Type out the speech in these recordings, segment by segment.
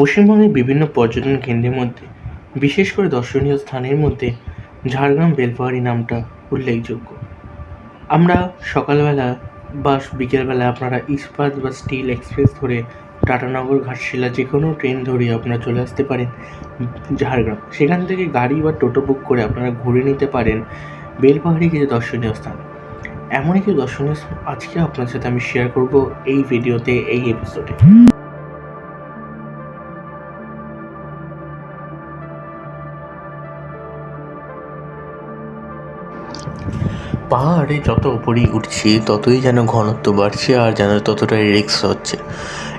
পশ্চিমবঙ্গের বিভিন্ন পর্যটন কেন্দ্রের মধ্যে, বিশেষ করে দর্শনীয় স্থানের মধ্যে ঝাড়গ্রাম, বেলপাহাড়ি নামটা উল্লেখযোগ্য। আমরা সকালবেলা বা বিকেলবেলা আপনারা ইস্পাত বা স্টিল এক্সপ্রেস ধরে টাটানগর ঘাটশিলা যে কোনো ট্রেন ধরে আপনারা চলে আসতে পারেন ঝাড়গ্রাম। সেখান থেকে গাড়ি বা টোটো বুক করে আপনারা ঘুরে নিতে পারেন বেলপাহাড়ি কিছু দর্শনীয় স্থান। এমনই কিছু দর্শনীয় আজকে আপনার সাথে আমি শেয়ার করব এই ভিডিওতে, এই এপিসোডে পাহাড়ে যত উপরেই উঠছি, ততই যেন ঘনত্ব বাড়ছে আর যেন ততটাই রিক্স হচ্ছে।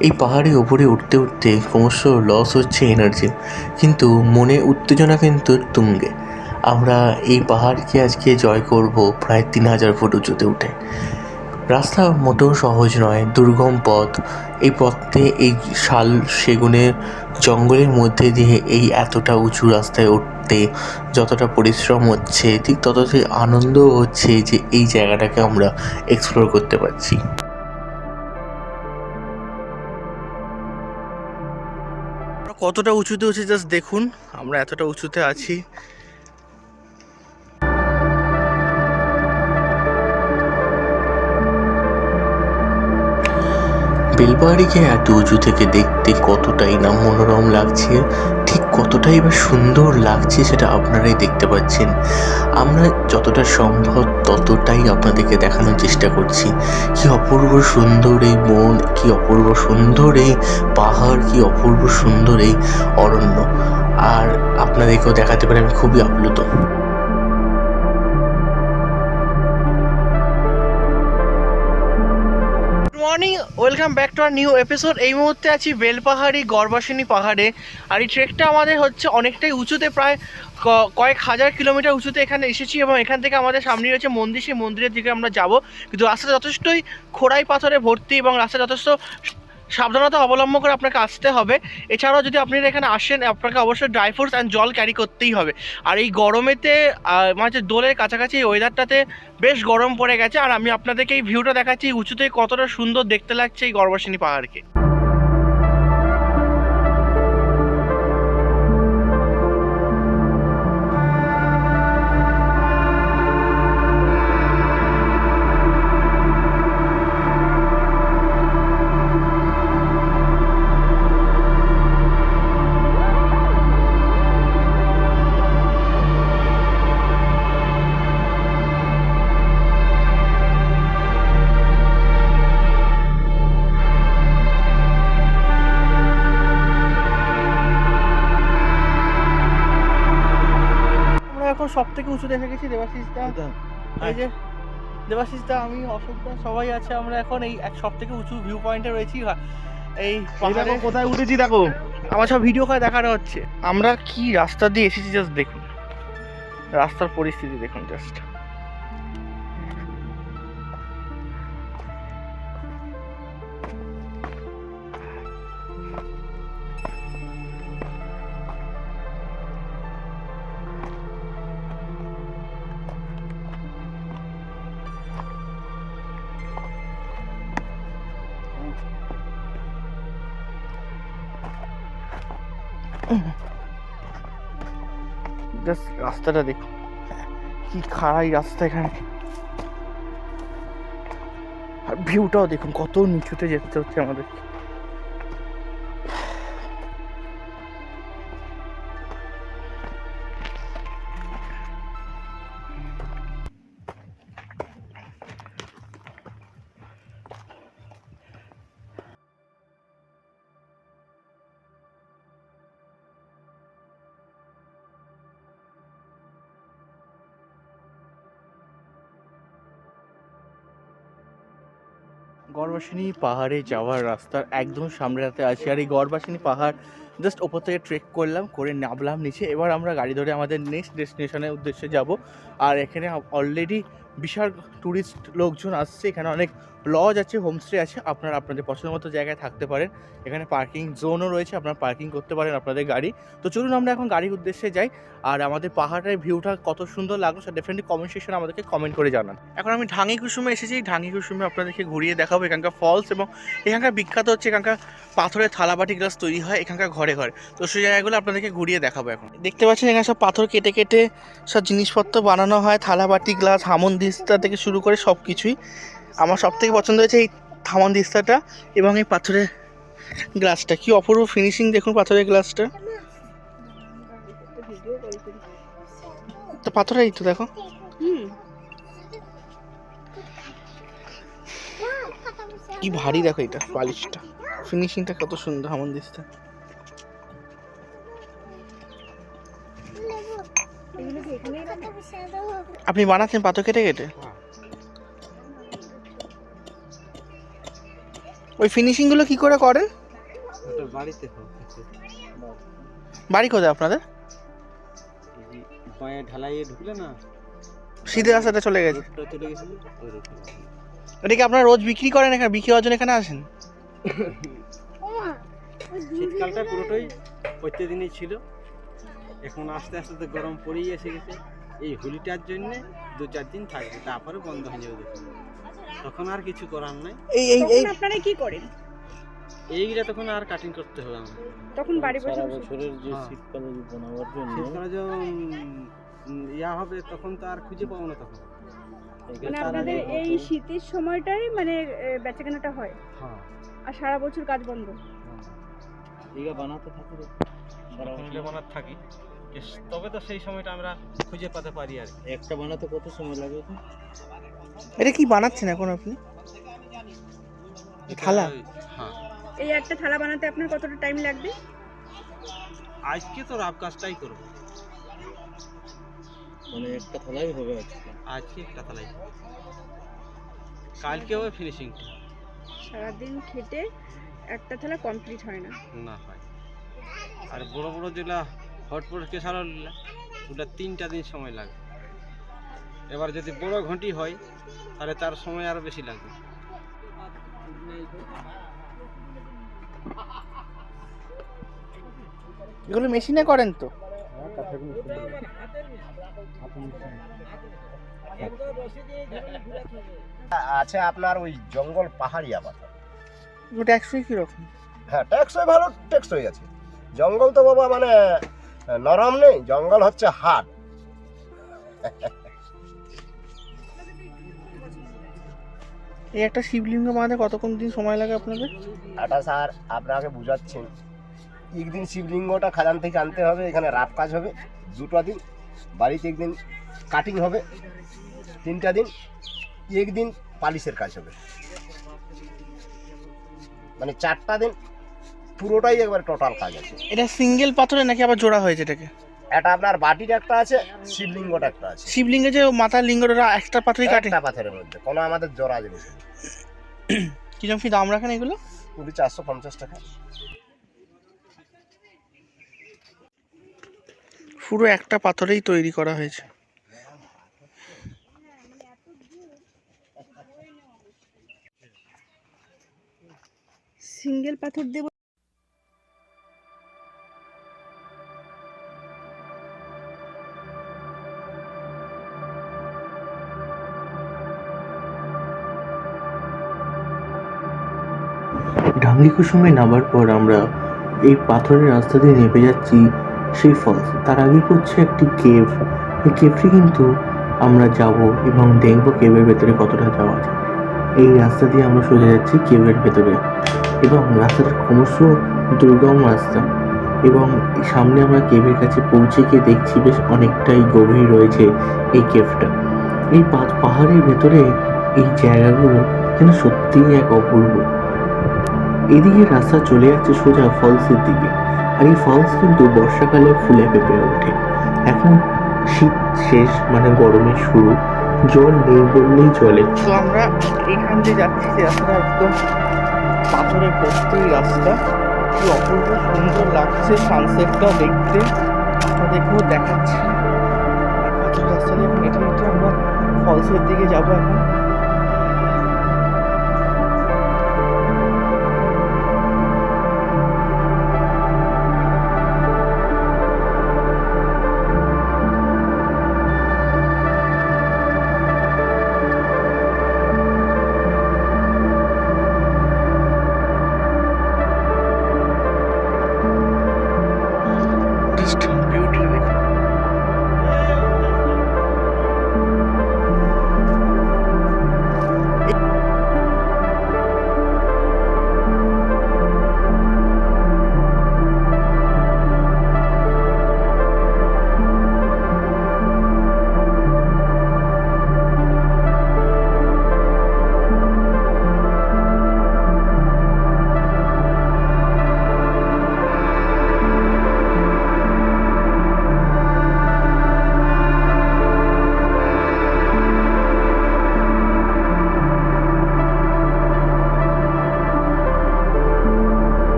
এই পাহাড়ে উপরে উঠতে উঠতে ক্রমশ লস হচ্ছে এনার্জি কিন্তু মনে উত্তেজনা কিন্তু তুঙ্গে। আমরা এই পাহাড়কে আজকে জয় করব প্রায় তিন হাজার ফুট উঁচুতে উঠে। রাস্তা মোটেও সহজ নয়, দুর্গম পথ। এই পথে এই শাল সেগুনের জঙ্গলের মধ্যে দিয়ে এই এতটা উঁচু রাস্তায় উঠতে যতটা পরিশ্রম হচ্ছে, ঠিক ততটাই আনন্দও হচ্ছে যে এই জায়গাটাকে আমরা এক্সপ্লোর করতে পারছি। কতটা উঁচুতে উঠে জাস্ট দেখুন। আমরা এতটা উঁচুতে আছি। বেলপাহাড়িকে এত উঁচু থেকে দেখতে কতটাই না মনোরম লাগছে, ঠিক কতটাই বা সুন্দর লাগছে সেটা আপনারাই দেখতে পাচ্ছেন। আমরা যতটা সম্ভব ততটাই আপনাদেরকে দেখানোর চেষ্টা করছি। কি অপূর্ব সুন্দর এই বন, কি অপূর্ব সুন্দর এই পাহাড়, কি অপূর্ব সুন্দর এই অরণ্য। আর আপনাদেরকেও দেখাতে পারে আমি খুবই আপ্লুত। মর্নিং ওয়েলকাম ব্যাক টু আর নিউ এপিসোড এই মুহূর্তে আছি বেলপাহাড়ি গড়বাসিনী পাহাড়ে। আর এই ট্রেকটা আমাদের হচ্ছে অনেকটাই উঁচুতে, প্রায় কয়েক হাজার কিলোমিটার উঁচুতে এখানে এসেছি এবং এখান থেকে আমাদের সামনে রয়েছে মন্দির। সেই মন্দিরের দিকে আমরা যাব। কিন্তু রাস্তা যথেষ্টই খোড়াই পাথরে ভর্তি এবং রাস্তা যথেষ্ট সাবধানতা অবলম্বন করে আপনাকে আসতে হবে। এছাড়াও যদি আপনি এখানে আসেন, আপনাকে অবশ্যই ড্রাই ফ্রুটস অ্যান্ড জল ক্যারি করতেই হবে। আর এই গরমেতে মানে দোলের কাছাকাছি এই ওয়েদারটাতে বেশ গরম পড়ে গেছে। আর আমি আপনাদেরকে এই ভিউটা দেখাচ্ছি, উঁচুতে কতটা সুন্দর দেখতে লাগছে এই গর্বাসিনী পাহাড়কে। এখন সব থেকে উঁচু দেখে গেছি দেবাশিস দা এই যে দেবাশিসদা আমি দা সবাই আছে আমরা এখন এই এক সব থেকে উঁচু ভিউ পয়েন্টে রয়েছি। এই এই পাহাড়ে কোথায় উঠেছি দেখো। আমার সব ভিডিও করে দেখানো হচ্ছে। আমরা কি রাস্তা দিয়ে এসেছি জাস্ট দেখুন। রাস্তার পরিস্থিতি দেখুন জাস্ট জাস্ট রাস্তাটা দেখুন কি খাড়াই রাস্তা এখানে। আর ভিউটাও দেখুন, কত নিচুতে যেতে হচ্ছে আমাদের গড়বাসিনী পাহাড়ে যাওয়ার রাস্তার একদম সামনে রাতে আছে আর এই গড়বাসিনী পাহাড় জাস্ট ওপর থেকে ট্রেক করলাম, করে নামলাম নিচে। এবার আমরা গাড়ি ধরে আমাদের নেক্সট ডেস্টিনেশনের উদ্দেশ্যে যাব। আর এখানে অলরেডি বিশাল ট্যুরিস্ট লোকজন আসছে। এখানে অনেক লজ আছে হোমস্টে আছে। আপনারা আপনাদের পছন্দ মতো জায়গায় থাকতে পারেন। এখানে পার্কিং জোনও রয়েছে। আপনারা পার্কিং করতে পারেন আপনাদের গাড়ি। তো চলুন আমরা এখন গাড়ির উদ্দেশ্যে যাই। আর আমাদের পাহাড়ের ভিউটা কত সুন্দর লাগল, সেটা ডেফিনেটলি কমেন্ট সেকশনে আমাদেরকে কমেন্ট করে জানান। এখন আমি ঢাঙ্গি কুসুমে এসেছি। ঢাঙ্গি কুসুমে আপনাদেরকে ঘুরিয়ে দেখাবো এখানকার ফলস এবং এখানকার বিখ্যাত হচ্ছে এখানকার পাথরের থালাবাটি গ্লাস তৈরি হয়। এখানকার ঘরে ঘরে ঘরে। তো সেই জায়গাগুলো আপনাদেরকে ঘুরিয়ে দেখাবো এখন। দেখতে পাচ্ছেন এখানে সব পাথর কেটে কেটে সব জিনিসপত্র বানানো হয়। থালা বাটি, গ্লাস, হামন দিস্তা থেকে শুরু করে সব কিছুই আমার সব থেকে পছন্দ হয়েছে এই থামন দিস্তাটা এবং এই পাথরের গ্লাসটা। কি অপূর্ব ফিনিশিং দেখুন পাথরের গ্লাসটা। তো পাথরের এই তো দেখো। কি ভারী দেখো এটা পালিশটা ফিনিশিংটা কত সুন্দর হামন দিস্তা। আপনি বানাচ্ছেন পাথর কেটে কেটে? ওই ফিনিশিংগুলো কি করে করেন বাড়িতে বাড়ি কোথায় আপনাদের? পায়ে ঢালাইয়ে ঢুকলে না সিধে রাস্তাটা চলে গেছে। চলে এটা কি আপনারা রোজ বিক্রি করেন এখানে বিক্রি হওয়ার জন্য এখানে আসেন? শীতকালটা পুরোটাই প্রত্যেকদিনই ছিল। এখন আস্তে আস্তে তো গরম পড়েই এসে গেছে। এই হোলিটার জন্য দু চার দিন থাকবে তারপরে বন্ধ হয়ে যাবে তখন আর কিছু করার নাই। এই এই এই আপনারা কি করেন? এইগুলা তখন আর কাটিং করতে হবে আমার তখন বাড়ি বসে বছরের যে শীতকালে বানাবার জন্য শীতকালে যখন ইয়া হবে তখন তো আর খুঁজে পাবো না তখন। মানে আপনাদের এই শীতের সময়টাই মানে বেচাকেনাটা হয়। হ্যাঁ। আর সারা বছর কাজ বন্ধ। ইগা বানাতে থাকি যখন বানাতে থাকি। তবে তো সেই সময়টা আমরা খুঁজে পেতে পারি আর কি। একটা বানাতে কত সময় লাগে? এটা কি বানাচ্ছেন এখন আপনি? থালা? হ্যাঁ। এই একটা থালা বানাতে আপনার কতটা টাইম লাগবে? আজকে তো রাব কাজটাই করব। মানে একটা থালাই হবে আজকে। আজকে একটা থালাই। কালকে হবে ফিনিশিং সারাদিন খেটে একটা থালা কমপ্লিট হয় না। না হয়। আর বড় বড় যেগুলা হটপট কেসারো ওটা তিনটা দিন সময় লাগে। এবার যদি বড় ঘন্টি হয় তাহলে তার সময় আরও বেশি লাগবে। এগুলো মেশিনে করেন তো? আছে আপনার ওই জঙ্গল পাহাড়ি আবার। একশো কীরকম? হ্যাঁ টেকসই ভালো টেকসই আছে। জঙ্গল তো বাবা মানে নরম নেই জঙ্গল হচ্ছে হাট। এই একটা শিবলিঙ্গ বানাতে কতক্ষণ দিন সময় লাগে আপনাদের? এটা স্যার আপনাকে বুঝাচ্ছেন একদিন শিবলিঙ্গটা খাজান থেকে আনতে হবে এখানে রাত কাজ হবে দুটো দিন বাড়িতে একদিন কাটিং হবে তিনটা দিন একদিন পালিশের কাজ হবে। মানে চারটা দিন পুরোটাই একবার টোটাল কাজ আছে। এটা সিঙ্গেল পাথরে নাকি আবার জোড়া হয়েছে এটাকে? এটা আপনার বাটির একটা আছে শিবলিঙ্গটা একটা আছে। শিবলিঙ্গে যে মাথার লিঙ্গটা একটা পাথরই কাটে। একটা পাথরের মধ্যে কোনো আমাদের জোড়া জিনিস। কীরকম কি দাম রাখেন এগুলো? কুড়ি চারশো পঞ্চাশ টাকা। পুরো একটা পাথরেই তৈরি করা হয়েছে। সিঙ্গেল পাথর দেব ডাঙ্গি কুসুমে নামার পর আমরা এই পাথরের রাস্তা দিয়ে নেমে যাচ্ছি সেই ফলস। তার আগে পড়ছে একটি কেভ। এই কেভটি কিন্তু আমরা যাব এবং দেখব কেভের ভেতরে কতটা যাওয়া যায়। এই রাস্তা দিয়ে আমরা সোজা যাচ্ছি কেভের ভেতরে এবং রাস্তাটা ক্রমশ দুর্গম রাস্তা এবং সামনে আমরা কেভের কাছে পৌঁছে গিয়ে দেখছি বেশ অনেকটাই গভীর রয়েছে এই কেভটা। এই পাহাড়ের ভেতরে এই জায়গাগুলো যেন সত্যিই এক অপূর্ব। এদিকে রাস্তা চলে যাচ্ছে সোজা ফলসের দিকে। আর এই ফলস কিন্তু বর্ষাকালে ফুলে পেঁপে ওঠে। এখন শীত শেষ মানে গরমের শুরু। জল নেই বললেই চলে। তো আমরা এখান দিয়ে যাচ্ছি যে রাস্তাটা একদম পাথরে ভর্তি রাস্তা। কি অপূর্ব সুন্দর লাগছে সানসেটটা দেখতে। আপনাদেরকেও দেখাচ্ছি। রাস্তা দিয়ে হেঁটে হেঁটে আমরা ফলসের দিকে যাব এখন।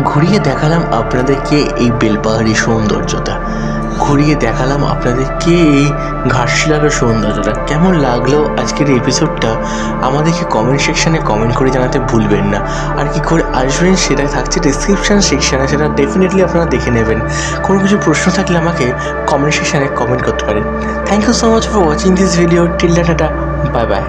ঘুরিয়ে দেখালাম আপনাদেরকে এই বেলপাহাড়ি সৌন্দর্যতা ঘুরিয়ে দেখালাম আপনাদেরকে এই ঘাটশিলার সৌন্দর্যটা। কেমন লাগল আজকের এপিসোডটা আমাদেরকে কমেন্ট সেকশানে কমেন্ট করে জানাতে ভুলবেন না। আর কি করে আসবেন সেটা থাকছে ডিসক্রিপশান সেকশানে সেটা ডেফিনেটলি আপনারা দেখে নেবেন। কোনো কিছু প্রশ্ন থাকলে আমাকে কমেন্ট সেকশানে কমেন্ট করতে পারেন। Thank you so much for watching this video till tata. Bye bye